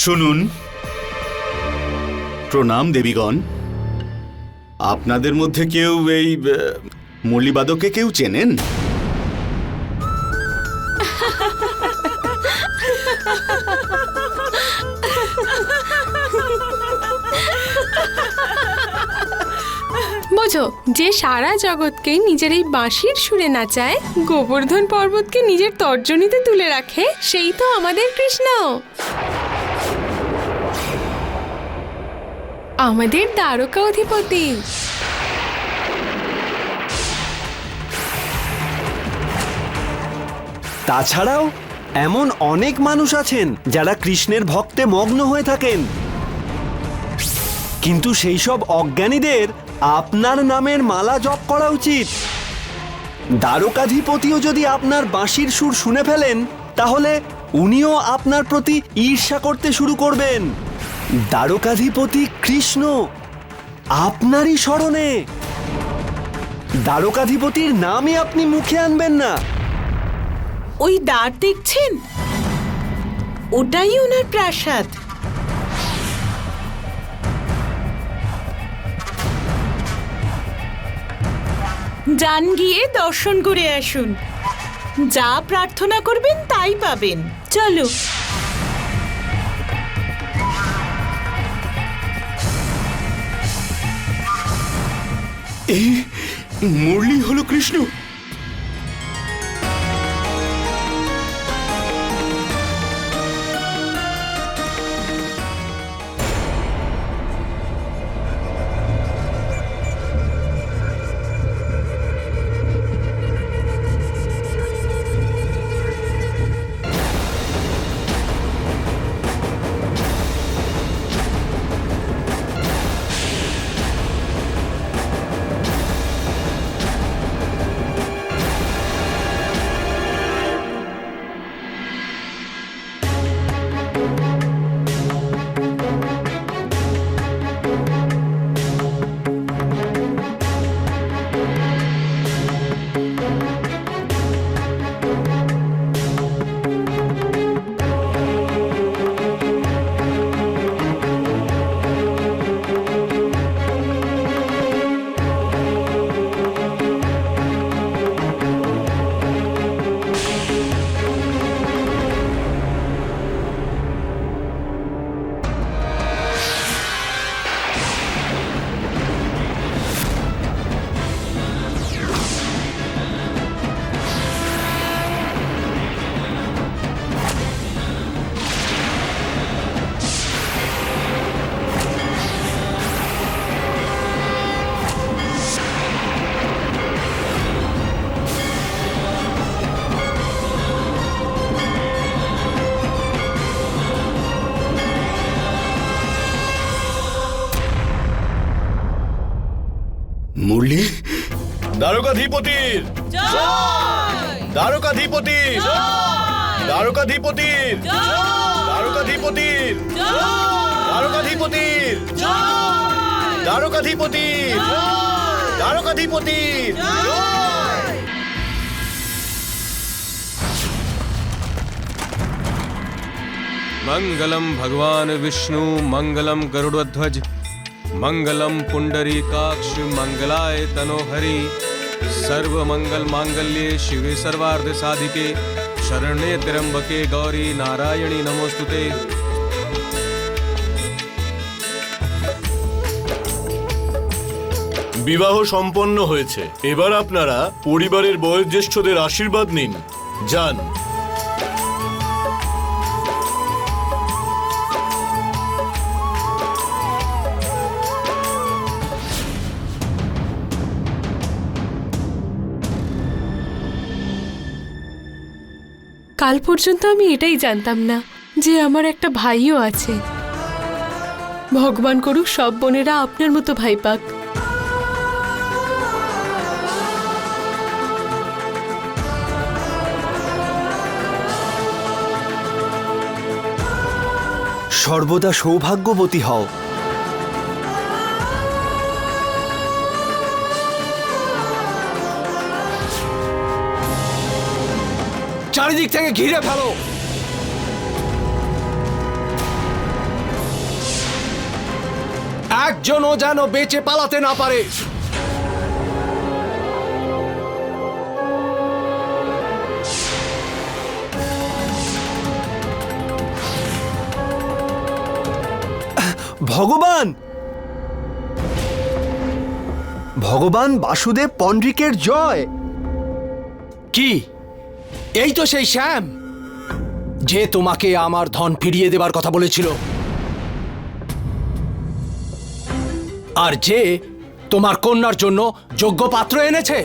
শুনুন। প্রণাম দেবীগণ। আপনাদের মধ্যে কেউ এই আহ, মুরলিবাদককে কেউ চেনেন? বোঝো যে সারা জগৎকে নিজের এই বাঁশির সুরে নাচায় গোবর্ধন পর্বতকে নিজের তর্জনীতে তুলে রাখে সেই তো আমাদের কৃষ্ণ। আমাদের দ্বারকা অধিপতি। তাছাড়াও, এমন অনেক মানুষ আছেন যারা কৃষ্ণের ভক্তে মগ্ন হয়ে থাকেন। কিন্তু সেই সব অজ্ঞানীদের আপনার নামের মালা জপ করা উচিত। দ্বারকাধিপতিও যদি আপনার বাঁশির সুর শুনে ফেলেন, তাহলে উনিও আপনার প্রতি ঈর্ষা করতে শুরু করবেন। দ্বারকাধিপতি কৃষ্ণ, আপনারই স্মরণে। দ্বারকাধিপতির নামই আপনি মুখে আনবেন না। ওই দ্বার দেখছেন? ওটাই ওনার প্রাসাদ। যান গিয়ে দর্শন করে আসুন। যা প্রার্থনা করবেন তাই পাবেন। চলো। মুরলি হলো কৃষ্ণ। দ্বারকাধিপতির দ্বারকাধিপতির দ্বারকাধিপতির দ্বারকাধিপতির দ্বারকাধিপতির দ্বারকাধিপতির দ্বারকাধিপতির मङ्गलं भगवान् विष्णु मङ्गलं गरुडध्वज मङ्गलं पुण्डरीकाक्ष मङ्गलाय तनोहरि सर्वमङ्गलमाङ्गल्ये शिवे सर्वार्धसाधिके शरण्ये त्र्यम्बके गौरी नारायणी नमोऽस्तु ते বিবাহ সম্পন্ন হয়েছে এবার আপনারা পরিবারের বয়োজ্যেষ্ঠদের আশীর্বাদ নিন যান কাল পর্যন্ত আমি এটাই জানতাম না যে আমার একটা ভাইও আছে। ভগবান করুক সব বোনেরা আপনার মতো ভাই পাক। সর্বদা সৌভাগ্যবতী হও। চারিদিক থেকে ঘিরে ফেলো। একজনও যেন বেঁচে পালাতে না পারে। ভগবান! ভগবান বাসুদেব পন্ডিকের জয়! কি? এই তো সেই শ্যাম যে তোমাকে আমার ধন ফিরিয়ে দেবার কথা বলেছিল। আর যে তোমার কন্যার জন্য যোগ্য পাত্র এনেছে।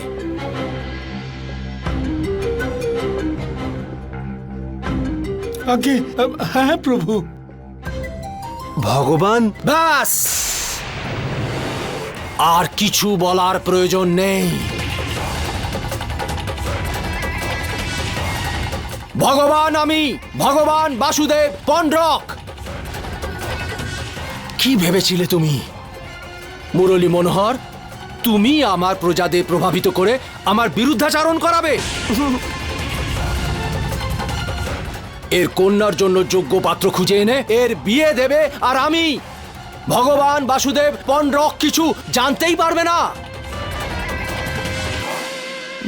আগে হ্যাঁ প্রভু। ভগবান? ব্যাস! আর কিছু বলার প্রয়োজন নেই। ভগবান আমি, ভগবান বাসুদেব পন্ড্রক কি ভেবেছিলে তুমি? মুরলী মনোহর, তুমি আমার প্রজাদের প্রভাবিত করে আমার বিরুদ্ধাচারণ করাবে? এর কন্যার জন্য যোগ্য পাত্র খুঁজে এনে এর বিয়ে দেবে আর আমি। ভগবান বাসুদেব পন্ড্রক কিছু জানতেই পারবে না।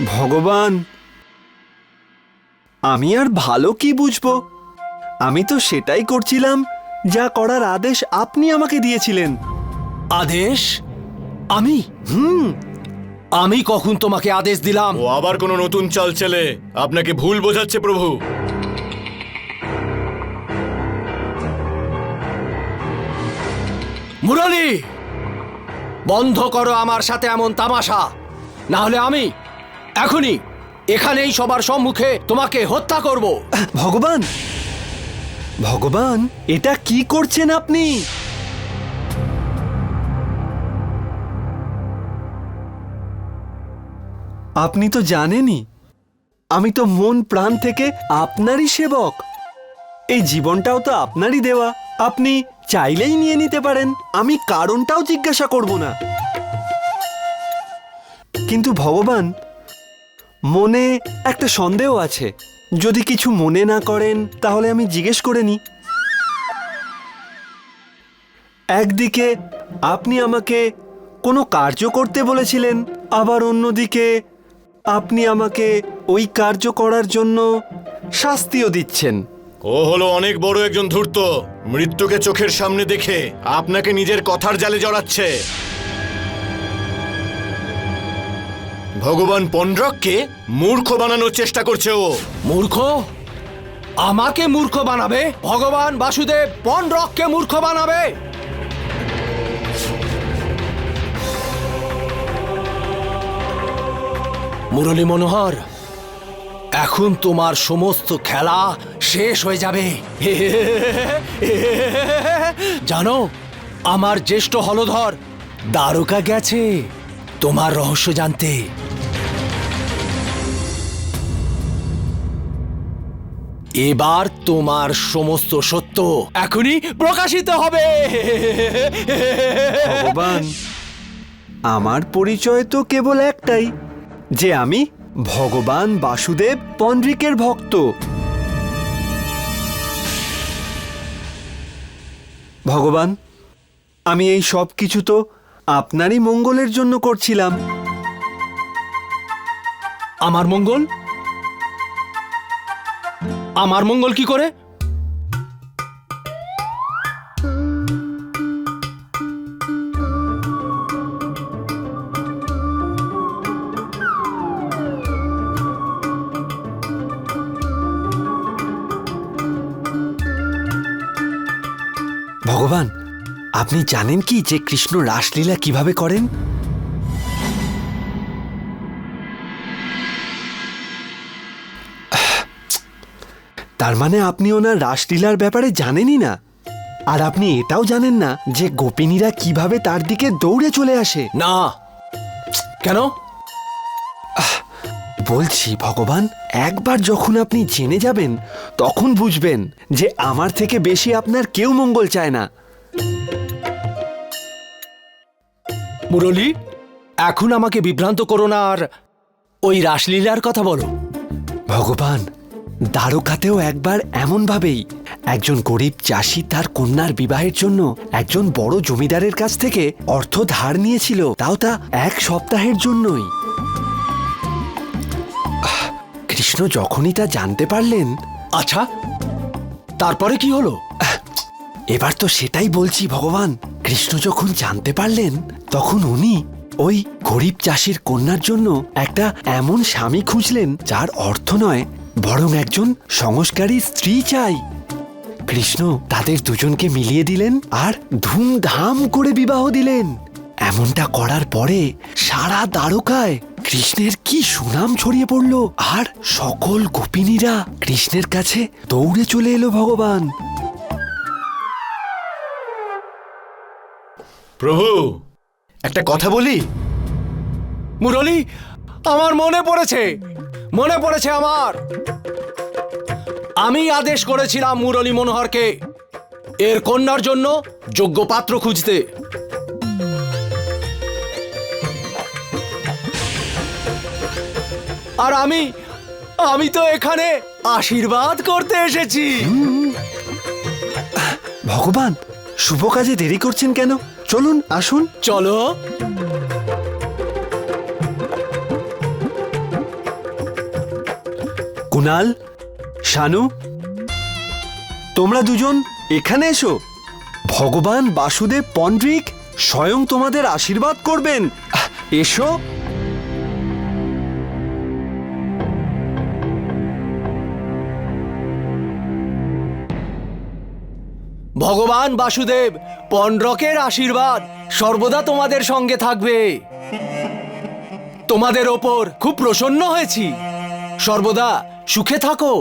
ভগবান আমি আর ভালো কি বুঝব? আমি তো সেটাই করছিলাম যা করার আদেশ আপনি আমাকে দিয়েছিলেন। আদেশ? আমি? হুম। আমি কখন তোমাকে আদেশ দিলাম? ও আবার কোনো নতুন চাল চেলে আপনাকে ভুল বোঝাচ্ছে প্রভু। মুরলী! বন্ধ করো আমার সাথে এমন তামাশা। না হলে আমি এখনই এখানেই সবার সম্মুখে তোমাকে হত্যা করব। ভগবান? ভগবান, এটা কি করছেন আপনি? আপনি তো জানেনই, আমি তো মন প্রাণ থেকে আপনারই সেবক। এই জীবনটাও তো আপনারই দেওয়া। আপনি চাইলেই নিয়ে নিতে পারেন, আমি কারণটাও জিজ্ঞাসা করব না। কিন্তু ভগবান মনে একটা সন্দেহ আছে। যদি কিছু মনে না করেন, তাহলে আমি জিজ্ঞেস করে নিই। একদিকে আপনি আমাকে কোনো কার্য করতে বলেছিলেন, আবার অন্যদিকে আপনি আমাকে ওই কার্য করার জন্য শাস্তিও দিচ্ছেন। ও হলো অনেক বড় একজন ধূর্ত। মৃত্যুকে চোখের সামনে দেখে আপনাকে নিজের কথার জালে জড়াচ্ছে। ভগবান পন্ড্রককে মূর্খ বানানোর চেষ্টা করছে ও। মূর্খ? আমাকে মূর্খ বানাবে? ভগবান বাসুদেব পন্ড্রককে মূর্খ বানাবে? মুরলী মনোহর, এখন তোমার সমস্ত খেলা শেষ হয়ে যাবে। জানো, আমার জ্যেষ্ঠ হলধর দ্বারকা গেছে। তোমার রহস্য জানতে। এবার তোমার সমস্ত সত্য এখনই প্রকাশিত হবে। ভগবান আমার পরিচয় তো কেবল একটাই যে আমি ভগবান বাসুদেব পন্ড্রিকের ভক্ত। ভগবান আমি এই সব কিছু তো আপনারই মঙ্গলের জন্য করছিলাম। আমার মঙ্গল? আমার মঙ্গল কি করে? ভগবান আপনি জানেন কি যে কৃষ্ণ রাসলীলা কীভাবে করেন? তার মানে আপনি ওনার রাসলীলার ব্যাপারে জানেনই না। আর আপনি এটাও জানেন না যে গোপিনীরা কীভাবে তার দিকে দৌড়ে চলে আসে। না। কেন? বলছি ভগবান একবার যখন আপনি জেনে যাবেন তখন বুঝবেন যে আমার থেকে বেশি আপনার কেউ মঙ্গল চায় না। মুরলী এখন আমাকে বিভ্রান্ত করো না আর ওই রাসলীলার কথা বলো। ভগবান দ্বারকাতেও একবার এমনভাবেই একজন গরিব চাষি তার কন্যার বিবাহের জন্য একজন বড় জমিদারের কাছ থেকে অর্থ ধার নিয়েছিল, তাও তা এক সপ্তাহের জন্যই। কৃষ্ণ যখনই তা জানতে পারলেন আচ্ছা তারপরে কি হলো? এবার তো সেটাই বলছি ভগবান। কৃষ্ণ যখন জানতে পারলেন, তখন উনি ওই গরিব চাষির কন্যার জন্য একটা এমন স্বামী খুঁজলেন, যার অর্থ নয় বরং একজন সংস্কারী স্ত্রী চাই। কৃষ্ণ তাদের দুজনকে মিলিয়ে দিলেন আর ধুমধাম করে বিবাহ দিলেন। এমনটা করার পরে সারা দ্বারকায় কৃষ্ণের কি সুনাম ছড়িয়ে পড়ল আর সকল গোপিনীরা কৃষ্ণের কাছে দৌড়ে চলে এলো ভগবান। প্রভু! একটা কথা বলি? মুরলি আমার মনে পড়েছে। মনে পড়েছে আমার? আমি আদেশ করেছিলাম মুরলী মনোহরকে এর কন্যার জন্য যোগ্য পাত্র খুঁজতে। আর আমি আমি তো এখানে আশীর্বাদ করতে এসেছি। ভগবান শুভ কাজে দেরি করছেন কেন? চলুন আসুন। চলো। কুনাল শানু, তোমরা দুজন এখানে এসো। ভগবান বাসুদেব পন্ড্রিক স্বয়ং তোমাদের আশীর্বাদ করবেন। এসো। ভগবান বাসুদেব, পন্ডরকের আশীর্বাদ সর্বদা তোমাদের সঙ্গে থাকবে। তোমাদের ওপর খুব প্রসন্ন হয়েছি। সর্বদা সুখে থাকো।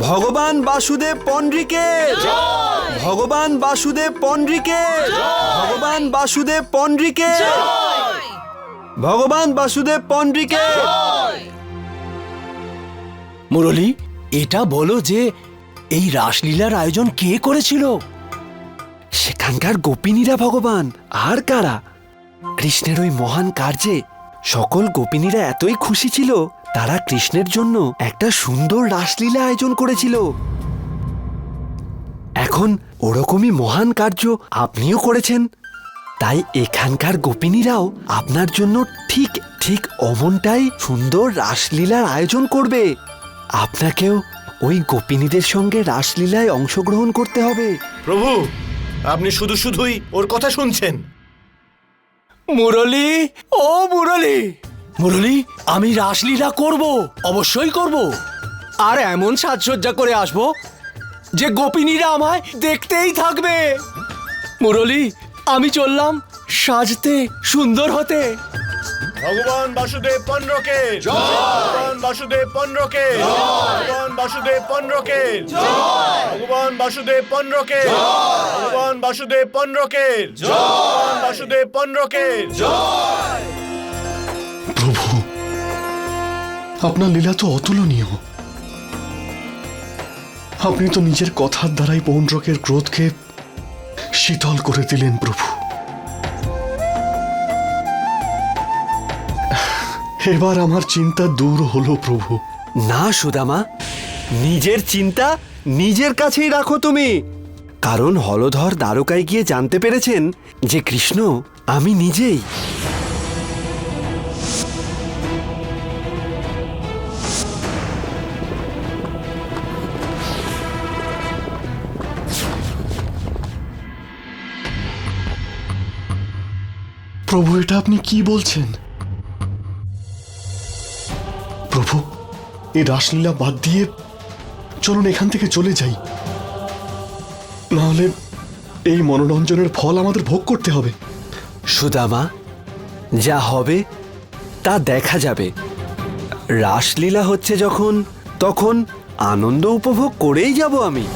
ভগবান বাসুদেব পন্ড্রিকে ভগবান বাসুদেব পন্ড্রিকে ভগবান বাসুদেব পন্ড্রিকে ভগবান বাসুদেব পন্ড্রিকে মুরলি এটা বলো যে এই রাসলীলার আয়োজন কে করেছিল? সেখানকার গোপিনীরা ভগবান। আর কারা? কৃষ্ণের ওই মহান কার্যে সকল গোপিনীরা এতই খুশি ছিল, তারা কৃষ্ণের জন্য একটা সুন্দর রাসলীলা আয়োজন করেছিল। এখন ওরকমই মহান কার্য আপনিও করেছেন। তাই এখানকার গোপিনীরাও আপনার জন্য ঠিক ঠিক অমনটাই সুন্দর রাসলীলার আয়োজন করবে। আপনাকেও ওই গোপিনীদের সঙ্গে রাসলীলায় অংশগ্রহণ করতে হবে। প্রভু আপনি শুধু শুধুই ওর কথা শুনছেন। মুরলি, ও মুরলি। মুরলি, আমি রাসলীলা করব, অবশ্যই করব। আর এমন সাজসজ্জা করে আসব যে গোপিনীরা আমায় দেখতেই থাকবে। মুরলি, আমি চললাম সাজতে সুন্দর হতে। ভগবান বাসুদেব পন্ড্রকে ভগবান বাসুদেব পন্ড্রকে ভগবান বাসুদেব পন্ড্রকে ভগবান বাসুদেব পন্ড্রকে ভগবান বাসুদেব পন্ড্রকে ভগবান বাসুদেব পন্ড্রকে প্রভু, আপনার লীলা তো অতুলনীয়। আপনি তো নিজের কথার দ্বারাই পৌণ্ড্রকের ক্রোধকে শীতল করে দিলেন প্রভু। এবার আমার চিন্তা দূর হলো প্রভু। না সুদামা। নিজের চিন্তা নিজের কাছেই রাখো তুমি। কারণ হলধর দ্বারকায় গিয়ে জানতে পেরেছেন যে কৃষ্ণ আমি নিজেই। প্রভু এটা আপনি কি বলছেন? এই রাসলীলা বাদ দিয়ে চলুন এখান থেকে চলে যাই। নাহলে এই মনোরঞ্জনের ফল আমাদের ভোগ করতে হবে। সুদামা, যা হবে তা দেখা যাবে। রাসলীলা হচ্ছে যখন, তখন আনন্দ উপভোগ করেই যাব আমি।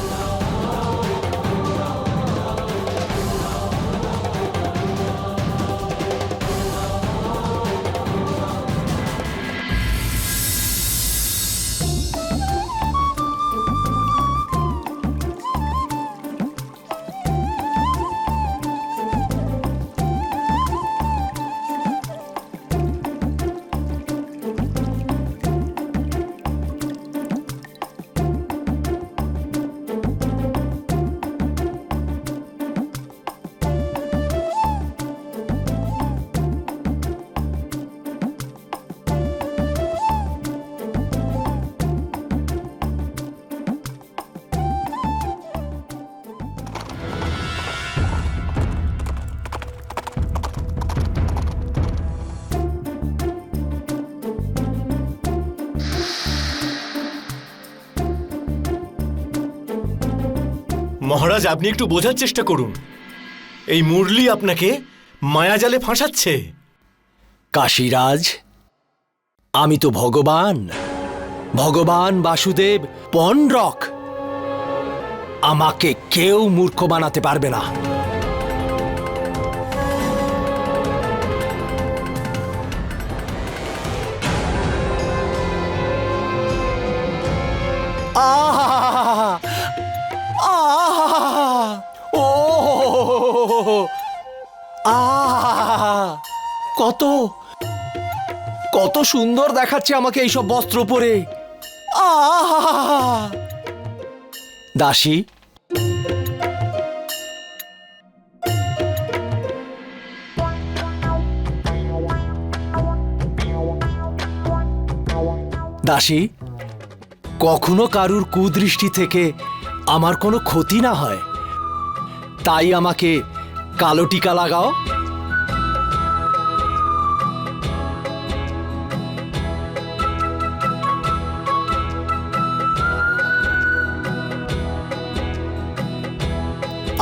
মহারাজ, আপনি একটু বোঝার চেষ্টা করুন। এই মুরলি আপনাকে মায়াজালে ফাঁসাচ্ছে। কাশীরাজ, আমি তো ভগবান। ভগবান বাসুদেব পনরক। আমাকে কেউ মূর্খ বানাতে পারবে না। আহা কত? কত সুন্দর দেখাচ্ছে আমাকে এইসব বস্ত্র পরে। দাসী। দাসী, কখনো কারুর কুদৃষ্টি থেকে আমার কোনো ক্ষতি না হয়। তাই আমাকে কালো টিকা লাগাও।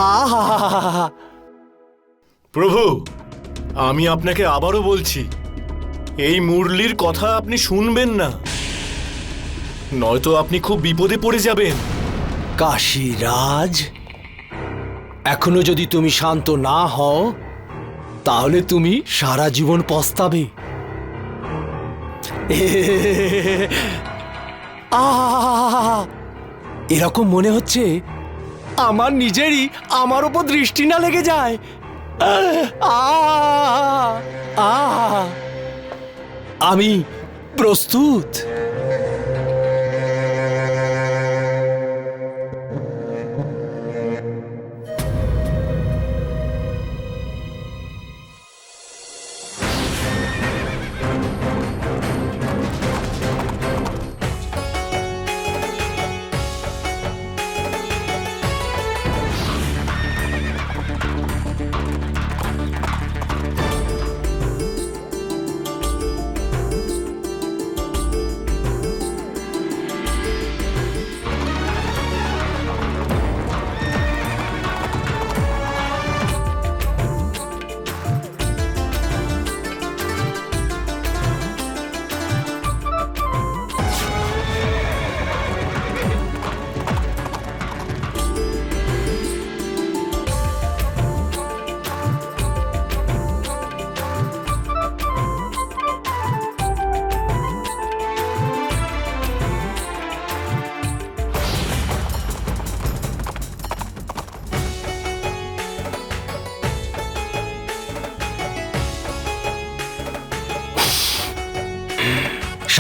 আহা প্রভু আমি আপনাকে আবারও বলছি এই মুরলির কথা আপনি শুনবেন না। নয়তো আপনি খুব বিপদে পড়ে যাবেন। কাশীরাজ এখনও যদি তুমি শান্ত না হও তাহলে তুমি সারা জীবন পস্তাবে! এরকম মনে হচ্ছে আমার নিজেরই আমার ওপর দৃষ্টি না লেগে যায়! আমি প্রস্তুত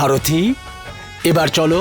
সারথি এবার চলো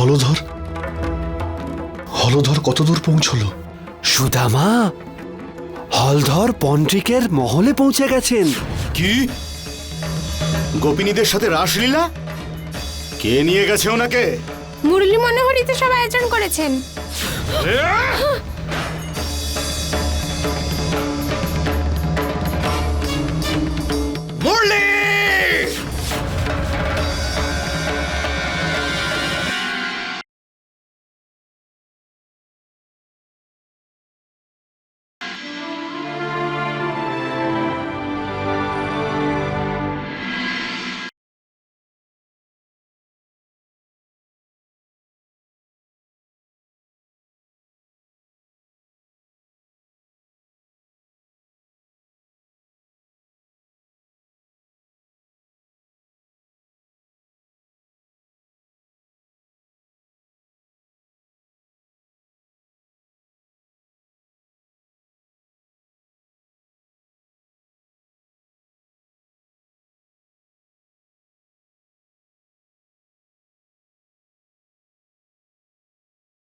হলধর? হলধর কত দূর পৌঁছলো? সুদামা হলধর পন্ট্রিকের মহলে পৌঁছে গেছেন। কি? গোপিনীদের সাথে রাসলীলা? কে নিয়ে গেছে ওনাকে? মুরলী মনোহরিতে তো সব আয়োজন করেছেন।